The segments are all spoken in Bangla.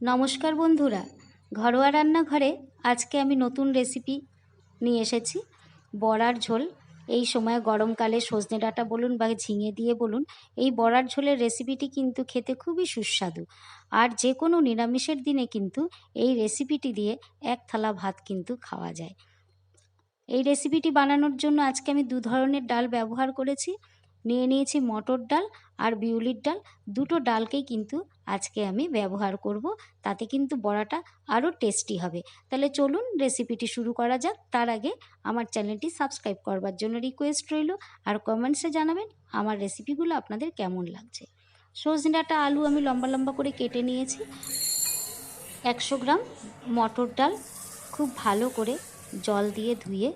নমস্কার বন্ধুরা, ঘরোয়া রান্নাঘরে আজকে আমি নতুন রেসিপি নিয়ে এসেছি। বড়ার ঝোল, এই সময় গরমকালে সজনে ডাঁটা বলুন বা ঝিঙে দিয়ে বলুন, এই বড়ার ঝোলের রেসিপিটি কিন্তু খেতে খুবই সুস্বাদু। আর যে কোনো নিরামিষের দিনে কিন্তু এই রেসিপিটি দিয়ে এক থালা ভাত কিন্তু খাওয়া যায়। এই রেসিপিটি বানানোর জন্য আজকে আমি দু ধরনের ডাল ব্যবহার করেছি। নিয়ে নিয়েছি মটর ডাল আর বিউলির ডাল। দুটো ডালকেই কিন্তু আজকে আমি ব্যবহার করব। তাতে কিন্তু বড়াটা আরও টেস্টি হবে। তাহলে চলুন রেসিপিটি শুরু করা যাক। তার আগে আমার চ্যানেলটি সাবস্ক্রাইব করবার জন্য রিকোয়েস্ট রইল আর কমেন্টসে জানাবেন আমার রেসিপিগুলো আপনাদের কেমন লাগছে। সজনে ডাঁটা আলু আমি লম্বা লম্বা করে কেটে নিয়েছি। একশো গ্রাম মটর ডাল খুব ভালো করে জল দিয়ে ধুয়ে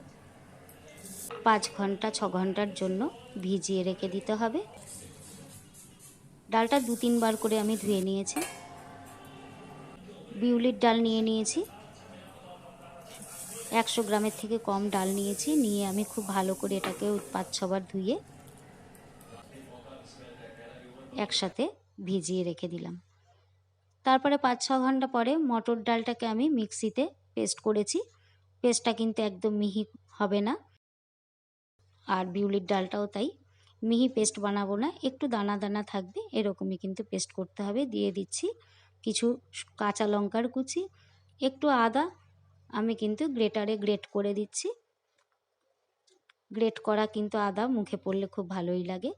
পাঁচ ঘণ্টা, ছ ঘণ্টার জন্য ভিজিয়ে রেখে দিতে হবে। ডালটা দু তিনবার করে আমি ধুয়ে নিয়েছি। বিউলির ডাল নিয়ে নিয়েছি। একশো গ্রামের থেকে কম ডাল নিয়েছি। নিয়ে আমি খুব ভালো করে এটাকে পাঁচ ছবার ধুয়ে একসাথে ভিজিয়ে রেখে দিলাম। তারপরে পাঁচ, ছ ঘণ্টা পরে মটর ডালটাকে আমি মিক্সিতে পেস্ট করেছি। পেস্টটা কিন্তু একদম মিহি হবে না। আর বিউলির ডালটাও তাই। মিহি পেস্ট বানাবো না, একটু দানা দানা থাকবে, এরকমই কিন্তু পেস্ট করতে হবে। দিয়ে দিচ্ছি কিছু কাঁচা লঙ্কার কুচি, একটু আদা, আমি কিন্তু গ্রেটারে গ্রেট করে দিচ্ছি। গ্রেট করা কিন্তু আদা, মুখে পড়লে খুব ভালোই লাগে।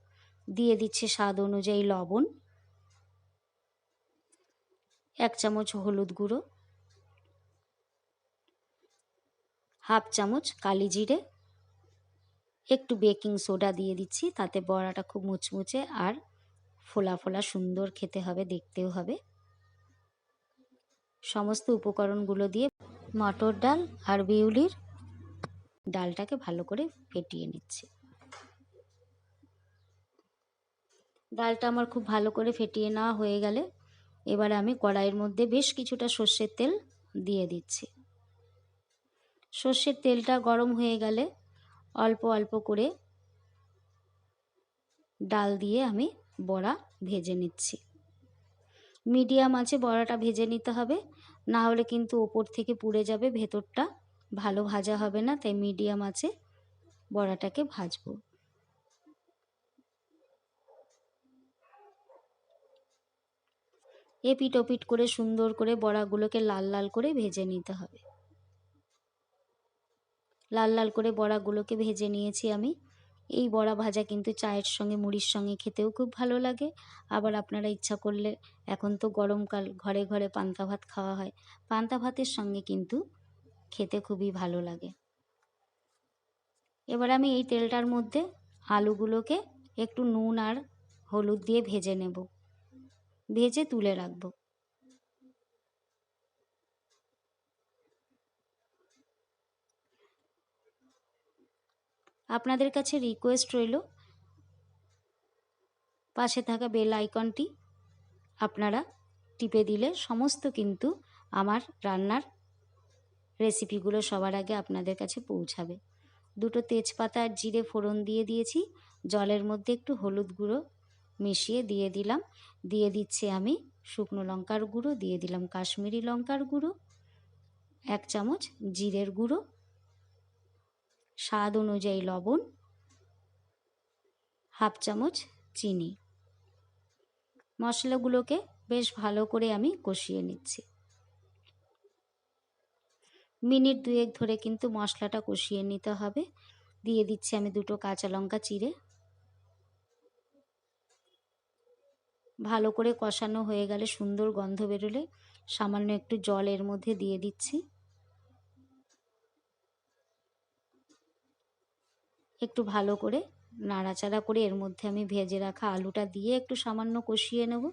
দিয়ে দিচ্ছি স্বাদ অনুযায়ী লবণ, এক চামচ হলুদ গুঁড়ো, হাফ চামচ কালি জিরে একটু বেকিং সোডা দিয়ে দিচ্ছি, তাতে বড়াটা খুব মুচমুচে আর ফোলা ফোলা সুন্দর খেতে হবে, দেখতেও হবে। সমস্ত উপকরণগুলো দিয়ে মটর ডাল আর বিউলির ডালটাকে ভালো করে ফেটিয়ে নিচ্ছি। ডালটা আমার খুব ভালো করে ফেটিয়ে নেওয়া হয়ে গেলে এবারে আমি কড়াইয়ের মধ্যে বেশ কিছুটা সর্ষের তেল দিয়ে দিচ্ছি। সর্ষের তেলটা গরম হয়ে গেলে অল্প অল্প করে ডাল দিয়ে আমি বড়া ভেজে নিচ্ছি। মিডিয়াম আছে, বড়াটা ভেজে নিতে হবে। না হলে কিন্তু ওপর থেকে পুড়ে যাবে, ভেতরটা ভালো ভাজা হবে না, তাই মিডিয়াম আছে, বড়াটাকে ভাজবো। এপিট ওপিট করে সুন্দর করে বড়াগুলোকে লাল লাল করে ভেজে নিতে হবে। লাল লাল করে বড়াগুলোকে ভেজে নিয়েছি আমি। এই বড়া ভাজা কিন্তু চায়ের সঙ্গে, মুড়ির সঙ্গে খেতেও খুব ভালো লাগে। আবার আপনারা ইচ্ছা করলে এখন তো গরমকাল ঘরে ঘরে পান্তা ভাত খাওয়া হয়। পান্তা ভাতের সঙ্গে কিন্তু খেতে খুবই ভালো লাগে। এবার আমি এই তেলটার মধ্যে আলুগুলোকে একটু নুন আর হলুদ দিয়ে ভেজে নেব। ভেজে তুলে রাখব। আপনাদের কাছে রিকোয়েস্ট রইল, পাশে থাকা বেল আইকনটি আপনারা টিপে দিলে সমস্ত কিন্তু আমার রান্নার রেসিপিগুলো সবার আগে আপনাদের কাছে পৌঁছাবে। দুটো তেজপাতা আর জিরে ফোড়ন দিয়ে দিয়েছি, জলের মধ্যে একটু হলুদ গুঁড়ো মিশিয়ে দিয়ে দিলাম। দিয়ে দিচ্ছি আমি শুকনো লঙ্কার গুঁড়ো, দিয়ে দিলাম কাশ্মীরি লঙ্কার গুঁড়ো, এক চামচ জিরের গুঁড়ো স্বাদ অনুযায়ী লবণ, হাফ চামচ চিনি। মশলাগুলোকে বেশ ভালো করে আমি কষিয়ে নিচ্ছি। মিনিট দুয়েক ধরে কিন্তু মশলাটা কষিয়ে নিতে হবে। দিয়ে দিচ্ছি আমি দুটো কাঁচা লঙ্কা চিড়ে। ভালো করে কষানো হয়ে গেলে সুন্দর গন্ধ বেরোলে সামান্য একটু জল এর মধ্যে দিয়ে দিচ্ছি। একটু ভালো করে নাড়াচাড়া করে এর মধ্যে আমি ভেজে রাখা আলুটা দিয়ে একটু সামান্য কষিয়ে নেব।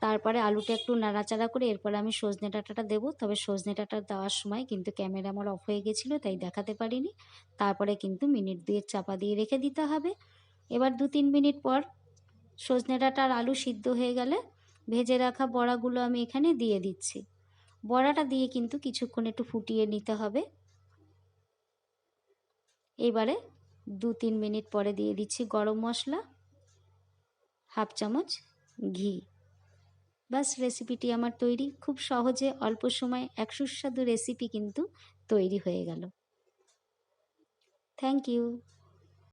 তারপরে আলুটা একটু নাড়াচাড়া করে এরপরে আমি সজনে ডাঁটাটা দেবো। তবে সজনে ডাঁটা দেওয়ার সময় কিন্তু ক্যামেরা আমার অফ হয়ে গেছিল, তাই দেখাতে পারিনি। তারপরে কিন্তু মিনিট দুয়েক চাপা দিয়ে রেখে দিতে হবে। এবার দু তিন মিনিট পর সজনে ডাঁটা আর আলু সিদ্ধ হয়ে গেলে ভেজে রাখা বড়াগুলো আমি এখানে দিয়ে দিচ্ছি। বড়াটা দিয়ে কিন্তু কিছুক্ষণ একটু ফুটিয়ে নিতে হবে। এবারে দু তিন মিনিট পরে দিয়ে দিচ্ছি গরম মশলা, হাফ চামচ ঘি। বাস রেসিপিটি আমার তৈরি। খুব সহজে অল্প সময়ে এক সুস্বাদু রেসিপি কিন্তু তৈরি হয়ে গেল। Thank you